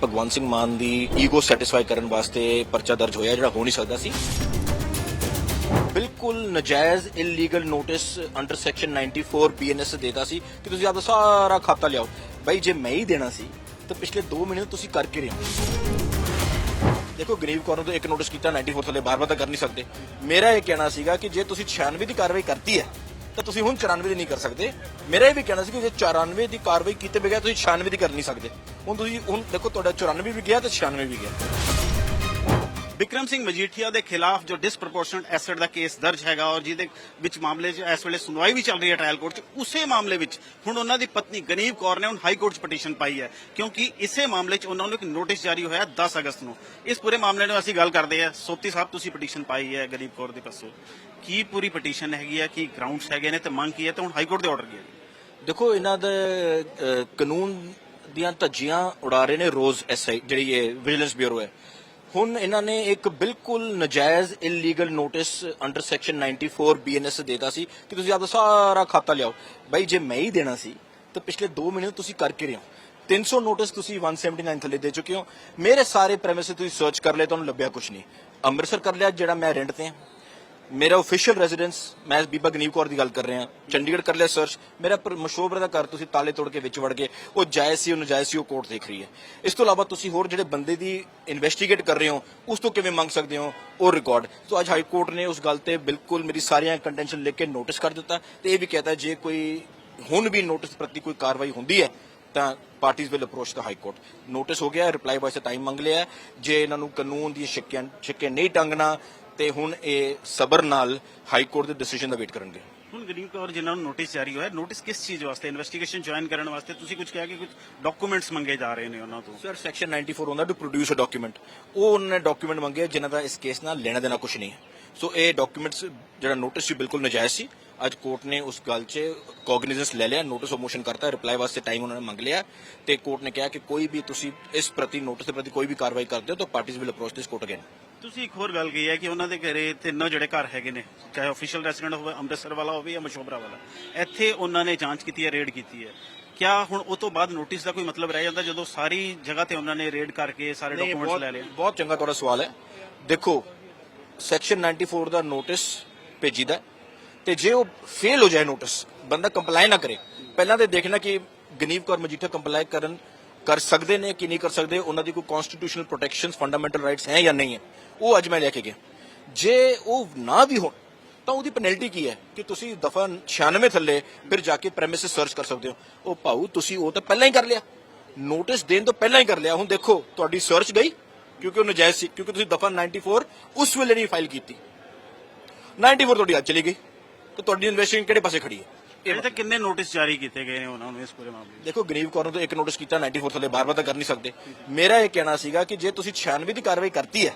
ਭਗਵੰਤ ਸਿੰਘ ਮਾਨ ਦੀ ego satisfy ਕਰਨ ਵਾਸਤੇ ਪਰਚਾ ਦਰਜ ਹੋਇਆ, ਜਿਹੜਾ ਹੋ ਨਹੀਂ ਸਕਦਾ ਸੀ। ਬਿਲਕੁਲ ਨਜਾਇਜ਼ illegal notice under section 94 BNS ਦੇਤਾ ਸੀ ਕਿ ਤੁਸੀਂ ਆਪਦਾ ਸਾਰਾ ਖਾਤਾ ਲਿਆਓ। ਬਾਈ, ਜੇ ਮੈਂ ਹੀ ਦੇਣਾ ਸੀ, ਤਾਂ ਪਿਛਲੇ 2 ਮਹੀਨੇ ਤੋਂ ਤੁਸੀਂ ਕਰਕੇ ਰਹੇ ਹੋ ਦੇਖੋ, ਗਰੀਬ ਕੌਰ ਨੂੰ ਤਾਂ ਇੱਕ ਨੋਟਿਸ ਕੀਤਾ 94 ਥੱਲੇ ਬਾਰ-ਬਾਰ ਤਾਂ ਕਰ ਨਹੀਂ ਸਕਦੇ। ਮੇਰਾ ਇਹ ਕਹਿਣਾ ਸੀਗਾ ਕਿ ਜੇ ਤੁਸੀਂ 96 ਦੀ ਕਾਰਵਾਈ ਕਰਤੀ ਹੈ ਤਾਂ ਤੁਸੀਂ ਹੁਣ 94 ਦੀ ਨਹੀਂ ਕਰ ਸਕਦੇ। ਮੇਰਾ ਇਹ ਵੀ ਕਹਿਣਾ ਸੀ ਕਿ ਜੇ 94 ਦੀ ਕਾਰਵਾਈ ਕੀਤੇ ਬਗੈਰ ਤੁਸੀਂ 96 ਦੀ ਕਰ ਨਹੀਂ ਸਕਦੇ। ਹੁਣ ਤੁਸੀਂ ਹੁਣ ਦੇਖੋ, ਤੁਹਾਡਾ 94 ਵੀ ਗਿਆ ਤੇ 96 ਵੀ ਗਿਆ। ਵਿਕਰਮ ਸਿੰਘ ਮਜੀਠੀਆ ਦੇ ਖਿਲਾਫ ਜੋ ਡਿਸਪ੍ਰੋਪੋਰਸ਼ਨਟ ਐਸੈਟ ਦਾ ਕੇਸ ਦਰਜ ਹੈਗਾ ਔਰ ਜਿਹਦੇ ਵਿੱਚ ਮਾਮਲੇ 'ਚ ਇਸ ਵੇਲੇ ਸੁਣਵਾਈ ਵੀ ਚੱਲ ਰਹੀ ਹੈ ਟ੍ਰਾਇਲ ਕੋਰਟ 'ਚ, ਉਸੇ ਮਾਮਲੇ ਵਿੱਚ ਹੁਣ ਉਹਨਾਂ ਦੀ ਪਤਨੀ ਗਨੀਵ ਕੌਰ ਨੇ ਹੁਣ ਹਾਈ ਕੋਰਟ 'ਚ ਪਟੀਸ਼ਨ ਪਾਈ ਹੈ, ਕਿਉਂਕਿ ਇਸੇ ਮਾਮਲੇ 'ਚ ਉਹਨਾਂ ਨੂੰ ਇੱਕ ਨੋਟਿਸ ਜਾਰੀ ਹੋਇਆ 10 ਅਗਸਤ ਨੂੰ। ਇਸ ਪੂਰੇ ਮਾਮਲੇ ਨੂੰ ਅਸੀਂ ਗੱਲ ਕਰਦੇ ਹਾਂ। ਸੋਪਤੀ ਸਾਹਿਬ, ਤੁਸੀਂ ਪਟੀਸ਼ਨ ਪਾਈ ਹੈ ਗਨੀਵ ਕੌਰ ਦੇ ਪਾਸੋਂ ਕੀ ਪੂਰੀ ਪਟੀਸ਼ਨ ਹੈਗੀ ਹੈ, ਕੀ ਗਰਾਊਂਡਸ ਹੈਗੇ ਨੇ ਤੇ ਮੰਗ ਕੀ ਹੈ ਤੇ ਹੁਣ ਹਾਈ ਕੋਰਟ ਦੇ ਆਰਡਰ ਕੀ ਹੈ? ਦੇਖੋ, ਇਹਨਾਂ ਦੇ ਕਾਨੂੰਨ ਦੀਆਂ ਧੱਜੀਆਂ ਉਡਾ ਰਹੇ ਨੇ ਰੋਜ਼ ਐਸਆਈ ਜਿਹੜੀ ਇਹ ਵਿਜੀਲੈਂਸ ਬਿਊਰੋ ਹੈ। ਹੁਣ ਇਹਨਾਂ ਨੇ ਇੱਕ ਬਿਲਕੁਲ ਨਜਾਇਜ਼ illegal notice under section 94 BNS ਦੇਤਾ ਸੀ ਕਿ ਤੁਸੀਂ ਆਪਦਾ ਸਾਰਾ ਖਾਤਾ ਲਿਆਓ। ਬਾਈ ਜੇ ਮੈਂ ਹੀ ਦੇਣਾ ਸੀ, ਤਾਂ ਪਿਛਲੇ 2 ਮਹੀਨੇ ਤੁਸੀਂ ਕਰਕੇ ਰਹੇ ਹੋ। 300 ਨੋਟਿਸ ਤੁਸੀਂ 179 ਥੱਲੇ ਦੇ ਚੁੱਕੇ ਹੋ। ਮੇਰੇ ਸਾਰੇ ਪ੍ਰੈਮਿਸ ਤੁਸੀਂ ਸਰਚ ਕਰ ਲਏ, ਤੁਹਾਨੂੰ ਲੱਭਿਆ ਕੁਝ ਨਹੀਂ। ਅੰਮ੍ਰਿਤਸਰ ਕਰ ਲਿਆ, ਜਿਹੜਾ ਮੈਂ ਰੈਂਟ ਤੇ ਹਾਂ। ਮੇਰਾ ਅਫੀਸ਼ੀਅਲ ਰੈਜ਼ੀਡੈਂਸ ਮੈਂ ਬੀਬਾ ਗਨੀਵ ਕੌਰ ਦੀ ਗੱਲ ਕਰ ਰਿਹਾ, ਚੰਡੀਗੜ੍ਹ ਕਰ ਲਿਆ ਸਰਚ ਮੇਰਾ ਪਰ- ਦਾ ਘਰ ਤੁਸੀਂ ਤਾਲੇ ਤੋੜ ਕੇ ਵਿੱਚ ਵੜ ਗਏ, ਉਹ ਜਾਇਜ਼ ਸੀ ਉਹ ਨਜਾਇਜ਼ ਸੀ, ਉਹ ਕੋਰਟ ਦੇਖ ਰਹੀ ਹੈ। ਇਸ ਤੋਂ ਇਲਾਵਾ ਤੁਸੀਂ ਹੋਰ ਜਿਹੜੇ ਬੰਦੇ ਦੀ ਇਨਵੈਸਟੀਗੇਟ ਕਰ ਰਹੇ ਹੋ, ਉਸ ਤੋਂ ਕਿਵੇਂ ਮੰਗ ਸਕਦੇ ਹੋ, ਉਹ ਰਿਕਾਰਡ ਸੋ ਅੱਜ ਹਾਈ ਕੋਰਟ ਨੇ ਉਸ ਗੱਲ ਤੇ ਬਿਲਕੁਲ ਮੇਰੀ ਸਾਰੀਆਂ ਕੰਟੈਂਸ਼ਨ ਲਿਖ ਕੇ ਨੋਟਿਸ ਕਰ ਦਿੱਤਾ, ਤੇ ਇਹ ਵੀ ਕਹਤਾ ਜੇ ਕੋਈ ਹੁਣ ਵੀ ਨੋਟਿਸ ਪ੍ਰਤੀ ਕੋਈ ਕਾਰਵਾਈ ਹੁੰਦੀ ਹੈ, ਤਾਂ ਪਾਰਟੀਆਂ ਵਿਲ ਅਪਰੋਚ ਦਾ ਹਾਈ ਕੋਰਟ ਨੋਟਿਸ ਹੋ ਗਿਆ ਰਿਪਲਾਈ ਵਾਸਤੇ ਟਾਈਮ ਮੰਗ ਲਿਆ, ਜੇ ਇਹਨਾਂ ਨੂੰ ਕਾਨੂੰਨ ਦੀ ਸ਼ਿੱਕਿਆਂ ਸ਼ਿੱਕੇ ਨਹੀਂ ਟੰਗਣਾ ਤੇ ਹੁਣ ਇਹ ਸਬਰ ਨਾਲ ਹਾਈ ਕੋਰਟ ਦੇ ਡਿਸੀਜਨ ਦਾ ਵੇਟ ਕਰਨਗੇ। ਹੁਣ ਗਰੀਬ ਕੌਰ ਜਿਨ੍ਹਾਂ ਨੂੰ ਨੋਟਿਸ ਜਾਰੀ ਹੋਇਆ ਨੋਟਿਸ ਕਿਸ ਚੀਜ਼ ਵਾਸਤੇ? ਇਨਵੈਸਟੀਗੇਸ਼ਨ ਜੁਆਇਨ ਕਰਨ ਵਾਸਤੇ ਤੁਸੀਂ ਕੁਝ ਕਿਹਾ ਕਿ ਕੁਝ ਡਾਕੂਮੈਂਟਸ ਮੰਗੇ ਜਾ ਰਹੇ ਨੇ ਉਹਨਾਂ ਤੋਂ? ਸਰ ਸੈਕਸ਼ਨ 94 ਹੁੰਦਾ ਟੂ ਪ੍ਰੋਡਿਊਸ ਅ ਡਾਕੂਮੈਂਟ ਉਹ ਉਹਨਾਂ ਨੇ ਡਾਕੂਮੈਂਟ ਮੰਗੇ ਜਿਨ੍ਹਾਂ ਦਾ ਇਸ ਕੇਸ ਨਾਲ ਲੈਣਾ ਦੇਣਾ ਕੁਝ ਨਹੀਂ ਹੈ। ਸੋ ਇਹ ਡਾਕੂਮੈਂਟਸ ਜਿਹੜਾ ਨੋਟਿਸ ਸੀ ਬਿਲਕੁਲ ਨਜਾਇਜ਼ ਸੀ। ਅੱਜ ਕੋਰਟ ਨੇ ਉਸ ਗੱਲ 'ਚ ਕੋਗਨੀਜ਼ੈਂਸ ਲੈ ਲਿਆ ਨੋਟਿਸ ਆਫ ਮੋਸ਼ਨ ਕਰਤਾ ਰਿਪਲਾਈ ਵਾਸਤੇ ਟਾਈਮ ਉਹਨਾਂ ਨੇ ਮੰਗ ਲਿਆ। ਤੇ ਕੋਰਟ ਨੇ ਕਿਹਾ ਕਿ ਕੋਈ ਵੀ ਤੁਸੀਂ ਇਸ ਪ੍ਰਤੀ ਨੋਟਿਸ ਦੇ ਪ੍ਰਤੀ ਕੋਈ ਵੀ ਕਾਰਵਾਈ ਕਰਦੇ ਹੋ ਤਾਂ ਪਾਰਟੀਆਂ will approach this court again ਤੁਸੀਂ ਇੱਕ ਹੋਰ ਗੱਲ ਕਹੀ ਹੈ ਕਿ ਉਹਨਾਂ ਦੇ ਘਰੇ ਤਿੰਨੋਂ ਜਿਹੜੇ ਘਰ ਹੈਗੇ ਨੇ ਚਾਹੇ ਅਫੀਸ਼ੀਅਲ ਰੈਜ਼ੀਡੈਂਟ ਹੋਵੇ ਅੰਮ੍ਰਿਤਸਰ ਵਾਲਾ ਹੋਵੇ ਜਾਂ ਮਸ਼ੋਬਰਾ ਵਾਲਾ ਇੱਥੇ ਉਹਨਾਂ ਨੇ ਜਾਂਚ ਕੀਤੀ ਹੈ ਰੇਡ ਕੀਤੀ ਹੈ। ਕਿਆ ਹੁਣ ਉਹ ਤੋਂ ਬਾਅਦ ਨੋਟਿਸ ਦਾ ਕੋਈ ਮਤਲਬ ਰਹਿ ਜਾਂਦਾ ਜਦੋਂ ਸਾਰੀ ਜਗ੍ਹਾ ਤੇ ਉਹਨਾਂ ਨੇ ਰੇਡ ਕਰਕੇ ਸਾਰੇ ਡਾਕੂਮੈਂਟਸ ਲੈ ਲਏ? ਬਹੁਤ ਚੰਗਾ ਤੁਹਾਡਾ ਸਵਾਲ ਹੈ। ਦੇਖੋ ਸੈਕਸ਼ਨ 94 ਦਾ ਨੋਟਿਸ ਭੇਜੀਦਾ ਤੇ ਜੇ ਉਹ ਫੇਲ ਹੋ ਜਾਏ ਨੋਟਿਸ ਬੰਦਾ ਕੰਪਲਾਈ ਨਾ ਕਰੇ, ਪਹਿਲਾਂ ਤੇ ਦੇਖਣਾ ਕਿ ਗਨੀਵ ਕੌਰ ਮਜੀਠਾ ਕੰਪਲਾਈ ਕਰਨ, ਕਰ ਸਕਦੇ ਨੇ ਕਿ ਨਹੀਂ ਕਰ ਸਕਦੇ, ਉਹਨਾਂ ਦੀ ਕੋਈ ਕਨਸਟੀਟਿਊਸ਼ਨਲ ਪ੍ਰੋਟੈਕਸ਼ਨਸ ਫੰਡਾਮੈਂਟਲ ਰਾਈਟਸ ਹੈ ਜਾਂ ਨਹੀਂ ਹੈ, ਉਹ ਅੱਜ ਮੈਂ ਲੈ ਕੇ ਗਿਆ। ਜੇ ਉਹ ਨਾ ਵੀ ਹੋਣ, ਤਾਂ ਉਹਦੀ ਪੈਨਲਟੀ ਕੀ ਹੈ? ਕਿ ਤੁਸੀਂ ਦਫਾ 96 ਥੱਲੇ ਫਿਰ ਜਾ ਕੇ ਪ੍ਰੈਮਿਸਿਸ ਸਰਚ ਕਰ ਸਕਦੇ ਹੋ। ਉਹ ਭਾਊ, ਤੁਸੀਂ ਉਹ ਤਾਂ ਪਹਿਲਾਂ ਹੀ ਕਰ ਲਿਆ। ਨੋਟਿਸ ਦੇਣ ਤੋਂ ਪਹਿਲਾਂ ਹੀ ਕਰ ਲਿਆ। ਹੁਣ ਦੇਖੋ, ਤੁਹਾਡੀ ਸਰਚ ਗਈ ਕਿਉਂਕਿ ਉਹ ਨਜਾਇਜ਼ ਸੀ ਕਿਉਂਕਿ ਤੁਸੀਂ ਦਫਾ 94 ਉਸ ਵੇਲੇ ਨਹੀਂ ਫਾਈਲ ਕੀਤੀ। 94 ਤੁਹਾਡੀ ਅੱਜ ਚਲੀ ਗਈ ਤਾਂ ਤੁਹਾਡੀ ਇਨਵੈਸਟਿਗੇਸ਼ਨ ਕਿਹੜੇ ਪਾਸੇ ਖੜੀ ਹੈ? ਇਹ ਤਾਂ ਕਿੰਨੇ ਨੋਟਿਸ ਜਾਰੀ ਕੀਤੇ ਗਏ ਨੇ ਉਹਨਾਂ ਨੂੰ ਇਸ ਪੂਰੇ ਮਾਮਲੇ ਦੇਖੋ ਗਰੀਬ ਕੌਰ ਨੂੰ ਤਾਂ ਇੱਕ ਨੋਟਿਸ ਕੀਤਾ 94 ਥੱਲੇ ਬਾਰ-ਬਾਰ ਤਾਂ ਕਰ ਨਹੀਂ ਸਕਦੇ। ਮੇਰਾ ਇਹ ਕਹਿਣਾ ਸੀਗਾ ਕਿ ਜੇ ਤੁਸੀਂ 96 ਦੀ ਕਾਰਵਾਈ ਕਰਤੀ ਹੈ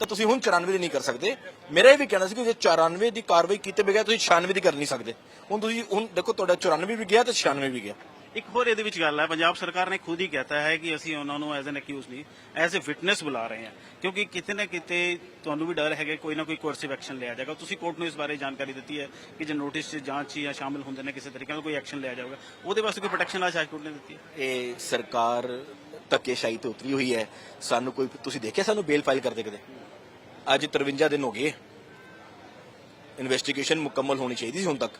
ਤਾਂ ਤੁਸੀਂ ਹੁਣ 94 ਦੀ ਨਹੀਂ ਕਰ ਸਕਦੇ। ਮੇਰਾ ਇਹ ਵੀ ਕਹਿਣਾ ਸੀ ਕਿ ਜੇ 94 ਦੀ ਕਾਰਵਾਈ ਕੀਤੇ ਬਗੈਰ ਤੁਸੀਂ 96 ਦੀ ਕਰ ਨਹੀਂ ਸਕਦੇ। ਹੁਣ ਤੁਸੀਂ ਹੁਣ ਦੇਖੋ ਤੁਹਾਡਾ 94 ਵੀ ਗਿਆ ਤੇ 96 ਵੀ ਗਿਆ। ਇੱਕ ਹੋਰ ਇਹਦੇ ਵਿੱਚ ਗੱਲ ਹੈ, ਪੰਜਾਬ ਸਰਕਾਰ ਨੇ ਖੁਦ ਹੀ ਕਹਿਤਾ ਹੈ ਕਿ ਅਸੀਂ ਉਹਨਾਂ ਨੂੰ ਐਜ਼ ਐਨ ਅਕਿਊਜ਼ ਨਹੀਂ ਐਜ਼ ਅ ਵਿਟਨੈਸ ਬੁਲਾ ਰਹੇ ਹਾਂ, ਕਿਉਂਕਿ ਕਿਤੇ ਨਾ ਕਿਤੇ ਤੁਹਾਨੂੰ ਵੀ ਡਰ ਹੈਗਾ ਕੋਈ ਨਾ ਕੋਈ ਕੋਰਸਿਵ ਐਕਸ਼ਨ ਲਿਆ ਜਾਏਗਾ। ਤੁਸੀਂ ਕੋਰਟ ਨੂੰ ਇਸ ਬਾਰੇ ਜਾਣਕਾਰੀ ਦਿੱਤੀ ਹੈ ਕਿ ਜੇ ਨੋਟਿਸ 'ਚ ਜਾਂਚ ਜਾਂ ਸ਼ਾਮਿਲ ਹੁੰਦੇ ਨੇ ਕਿਸੇ ਤਰੀਕੇ ਨਾਲ ਕੋਈ ਐਕਸ਼ਨ ਲਿਆ ਜਾਊਗਾ, ਉਹਦੇ ਵਾਸਤੇ ਕੋਈ ਪ੍ਰੋਟੈਕਸ਼ਨ ਹਾਈ ਕੋਰਟ ਨੇ ਦਿੱਤੀ ਹੈ? ਇਹ ਸਰਕਾਰ ਧੱਕੇਸ਼ਾਹੀ ਤੇ ਉਤਰੀ ਹੋਈ ਹੈ। ਸਾਨੂੰ ਕੋਈ, ਤੁਸੀਂ ਦੇਖਿਆ ਸਾਨੂੰ ਬੇਲ ਫਾਈਲ ਕਰਦੇ ਕਦੇ? ਅੱਜ 53 ਦਿਨ ਹੋ ਗਏ। ਇਨਵੈਸਟੀਗੇਸ਼ਨ ਮੁਕੰਮਲ ਹੋਣੀ ਚਾਹੀਦੀ ਸੀ ਹੁਣ ਤੱਕ।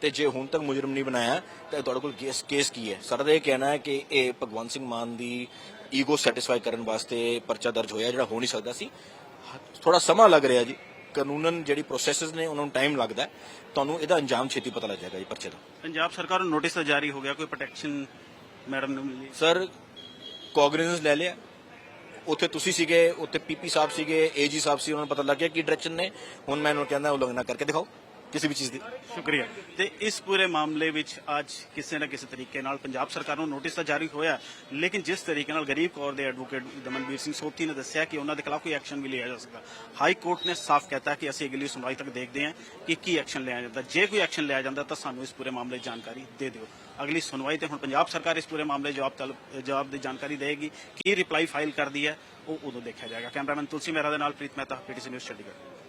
ਤੇ ਜੇ ਹੁਣ ਤੱਕ ਮੁਜਰਮ ਨਹੀਂ ਬਣਾਇਆ ਤਾਂ ਤੁਹਾਡੇ ਕੋਲ ਕੇਸ ਕੇਸ ਕੀ ਹੈ? ਸਾਡਾ ਤਾਂ ਇਹ ਕਹਿਣਾ ਹੈ ਕਿ ਇਹ ਭਗਵੰਤ ਸਿੰਘ ਮਾਨ ਦੀ ਈਗੋ ਸੈਟੀਸਫਾਈ ਕਰਨ ਵਾਸਤੇ ਪਰਚਾ ਦਰਜ ਹੋਇਆ ਜਿਹੜਾ ਹੋ ਨਹੀਂ ਸਕਦਾ ਸੀ। ਥੋੜਾ ਸਮਾਂ ਲੱਗ ਰਿਹਾ ਜੀ। ਕਾਨੂੰਨਨ ਜਿਹੜੀ ਪ੍ਰੋਸੈਸਸ ਨੇ ਉਹਨਾਂ ਨੂੰ ਟਾਈਮ ਲੱਗਦਾ। ਤੁਹਾਨੂੰ ਇਹਦਾ ਅੰਜਾਮ ਛੇਤੀ ਪਤਾ ਲੱਗ ਜਾਏਗਾ ਜੀ ਪਰਚੇ ਦਾ। ਪੰਜਾਬ ਸਰਕਾਰ ਨੂੰ ਨੋਟਿਸ ਜਾਰੀ ਹੋ ਗਿਆ ਕੋਈ ਪ੍ਰੋਟੈਕਸ਼ਨ ਮੈਡਮ ਨੂੰ ਮਿਲੀ। ਸਰ ਕੋਗਨੀਜ਼ੈਂਸ ਲੈ ਲਿਆ। ਉੱਥੇ ਤੁਸੀਂ ਸੀਗੇ ਉੱਥੇ ਪੀਪੀ ਸਾਹਿਬ ਸੀਗੇ ਏਜੀ ਸਾਹਿਬ ਸੀ ਉਹਨਾਂ ਨੂੰ ਪਤਾ ਲੱਗ ਗਿਆ ਕੀ ਡਾਇਰੈਕਸ਼ਨ ਨੇ। ਹੁਣ ਮੈਂ ਉਹਨੂੰ ਕਹਿੰਦਾ ਉਲੰਘਣਾ ਕਰਕੇ ਦਿਖਾਓ। ਕਿਸੇ ਵੀ ਚੀਜ਼ ਦੀ। ਸ਼ੁਕਰੀਆ। ਤੇ ਇਸ ਪੂਰੇ ਮਾਮਲੇ ਵਿੱਚ ਅੱਜ ਕਿਸੇ ਨਾ ਕਿਸੇ ਤਰੀਕੇ ਨਾਲ ਪੰਜਾਬ ਸਰਕਾਰ ਨੂੰ ਨੋਟਿਸ ਤਾਂ ਜਾਰੀ ਹੋਇਆ ਲੇਕਿਨ ਜਿਸ ਤਰੀਕੇ ਨਾਲ ਗਰੀਬ ਕੌਰ ਦੇ ਐਡਵੋਕੇਟ ਦਮਨਵੀਰ ਸਿੰਘ ਸੋਪਤੀ ਨੇ ਦੱਸਿਆ ਕਿ ਉਹਨਾਂ ਦੇ ਖਿਲਾਫ ਕੋਈ ਐਕਸ਼ਨ ਵੀ ਲਿਆ ਜਾ ਸਕਦਾ। ਹਾਈ ਕੋਰਟ ਨੇ ਸਾਫ਼ ਕਹਿਤਾ ਕਿ ਅਸੀਂ ਅਗਲੀ ਸੁਣਵਾਈ ਤੱਕ ਦੇਖਦੇ ਹਾਂ ਕਿ ਕੀ ਐਕਸ਼ਨ ਲਿਆ ਜਾਂਦਾ। ਜੇ ਕੋਈ ਐਕਸ਼ਨ ਲਿਆ ਜਾਂਦਾ ਤਾਂ ਸਾਨੂੰ ਇਸ ਪੂਰੇ ਮਾਮਲੇ ਦੀ ਜਾਣਕਾਰੀ ਦੇ ਦਿਓ। ਅਗਲੀ ਸੁਣਵਾਈ ਤੇ ਹੁਣ ਪੰਜਾਬ ਸਰਕਾਰ ਇਸ ਪੂਰੇ ਮਾਮਲੇ ਜਵਾਬ ਤਲਬ ਜਵਾਬ ਦੀ ਜਾਣਕਾਰੀ ਦੇਗੀ ਕੀ ਰਿਪਲਾਈ ਫਾਈਲ ਕਰਦੀ ਹੈ, ਉਹ ਉਦੋਂ ਦੇਖਿਆ ਜਾਏਗਾ। ਕੈਮਰਾਮੈਨ ਤੁਲਸੀ ਮਹਿਰਾ ਦੇ ਨਾਲ ਪ੍ਰੀਤ ਮਹਿਤਾ ਪੀਟੀਸੀ ਨਿਊਜ਼ ਚੰਡੀਗੜ੍ਹ।